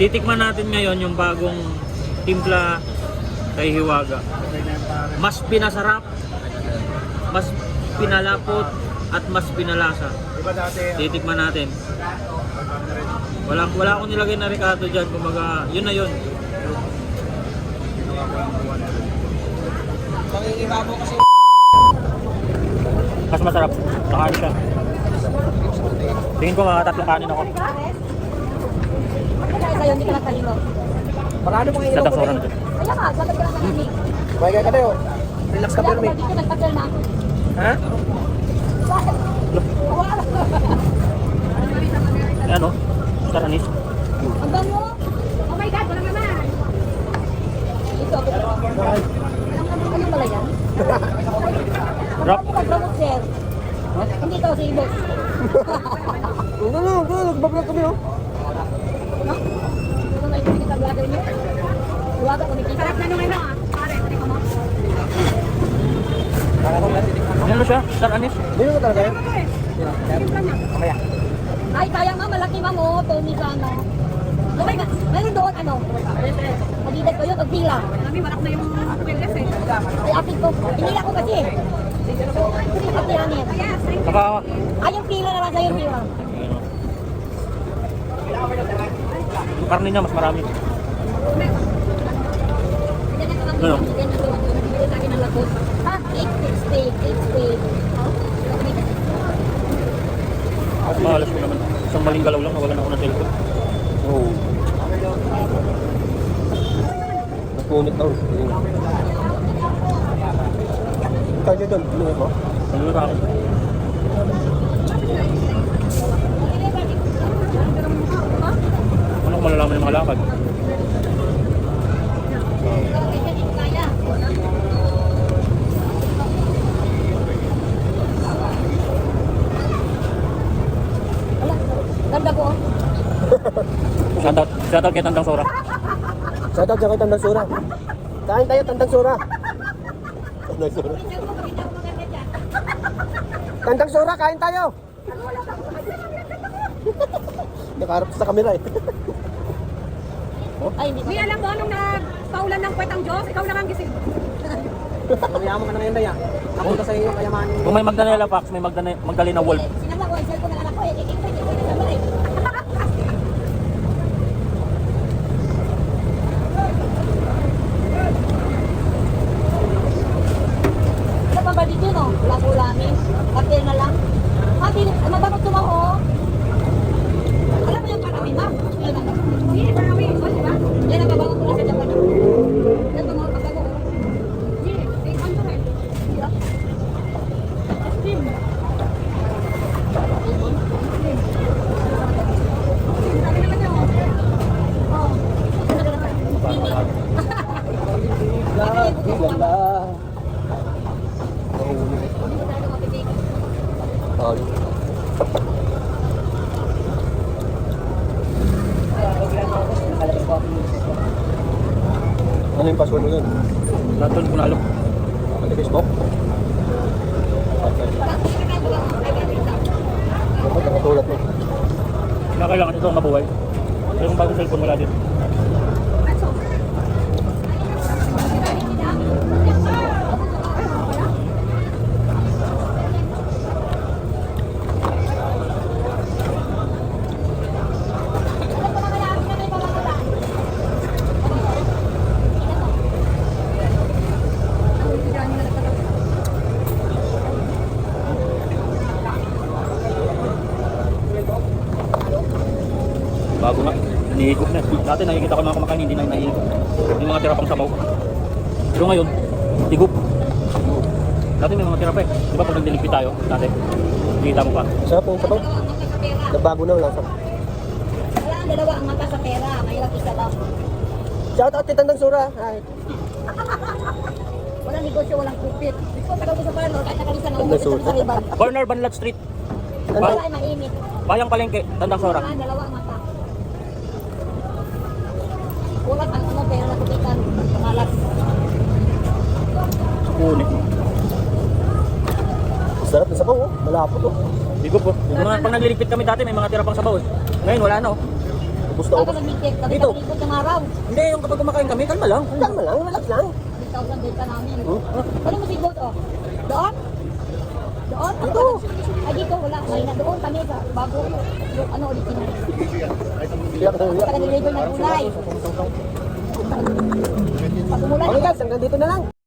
Titikman natin ngayon yung bagong timpla kay Hiwaga. Mas pinasarap, mas pinalapot, at mas pinalasa. Titikman natin. Wala, wala akong nilagay na Ricardo dyan. Kumbaga, yun na yun. Pangingibabo kasi Mas masarap. Nakain siya. Tingin ko mga tatlong kanin ako. Kaya sa'yo, hindi ka nagkalino. Marano mga na dyan. Kaya nga, bakit ka nakakinig? May ka tayo. Relax ka Kaya na ako. Ha? Bakit? Ano? Star anise. Ang bango. Oh my God, wala naman. Ito ako. Ano pala yan? Rock. Mag-promote, sir. Hindi ito, si Boss. Ano na, ano, nagbablog kami oh. No? Ano na ito kita vlogger niyo? Huwag ako nakikita. Sarap na nung ano ah. Pare, pare ko mo. Ano siya? Star anise? Hindi mo talaga yan? Mamaya. Ay, kaya nga, malaki ma'am, oh. Tony sana. Oh my God, meron doon, ano? Adidas ko yun. Kami warak na yung wellness eh. Ay, akin ko. Pinila ko kasi. Hindi ko tiranin. Saka, Ay, yung pila naman sa'yo, pila. yung karne niya mas marami. Ano? At mahalas ko naman. Isang maling galaw lang, nawalan ako ng cellphone. Oo. Napunit daw. Kaya doon, ano mo? Ano na ako? Ano kung malalaman yung mga lakad? Wala. Ganda ko, oh. Shoutout, shoutout kay Tandang Sora. Shoutout dyan kay Tandang Sura. Kain tayo, Tandang Sura. Tandang Sura. Tandang Sura, kain tayo! Nakaharap sa kamera eh. Ay, hindi ko. May alam mo, nung nagpaulan ng kwetang Diyos, ikaw lang ang gising. Mayaman ka na ngayon, Daya. Napunta sa iyo, kayamanin mo. Kung may Magdalena Pax, may Magdalena, Magdalena Wolf. Sinama ko, ang cellphone ng anak ko, eh. Ko, ko, ko, eh. Dito, no? Lapu-lamin. Kapil na lang. Mati, mabangot tumaho. Alam mo yung parami, ma'am? Yan ang Hindi, marami. O, di ba? yan ang mabangot ko sa Japan. Yan ang mga pagkago. Hindi, 800. Steam. Sabi naman niya, oh. Oh. Ganda. Oh, ano yung password mo yun? Doon ko na alam. Ano Facebook? Dapat nakatulad mo. Na kailangan ito mabuhay. Pero kung bagong cellphone wala din. Bago nga. Nahihigop na. Dati nakikita ko mga kumakain, hindi na nahihigop. Yung mga tira pang sabaw. Pero ngayon, higop. Dati may mga tira pa eh. Di ba pag nagdiligpit tayo, dati, nakikita mo pa. Sarap yung sabaw. Nabago na lang. Wala ang dalawa ang mata sa pera. Mahirap isa lang. Shout out kay Tandang Sura. Hi. Walang negosyo, walang kupit. Ikaw tagal ko sa pano, kahit Ang dito nasuot. sa riban. Corner Banlat Street, Wala ay mainit. Bayang Palengke, Tandang. Wala, dalawa ang mata. Kulang ang ano, pera na kupitan. Malas. Kunik. Sarap na sabaw oh. Malapot oh. Higop po. Yung mga pag nagliligpit kami dati, may mga tira pang sabaw eh. Ngayon, wala na oh. Ubus na ubus. Dito. araw. Hindi, yung kapag kumakain kami, kalma lang. Kalma lang, relax lang. 3,000 benta namin. Hmm? Ano mo sigbot, oh? Doon? Doon? Ano Dito. Ay, dito, wala. Ay, na doon kami bago. Yung ano, original. Iyak na iyak. Saka nag-deliver ng gulay. Pag umulan, Okay guys, hanggang dito na lang.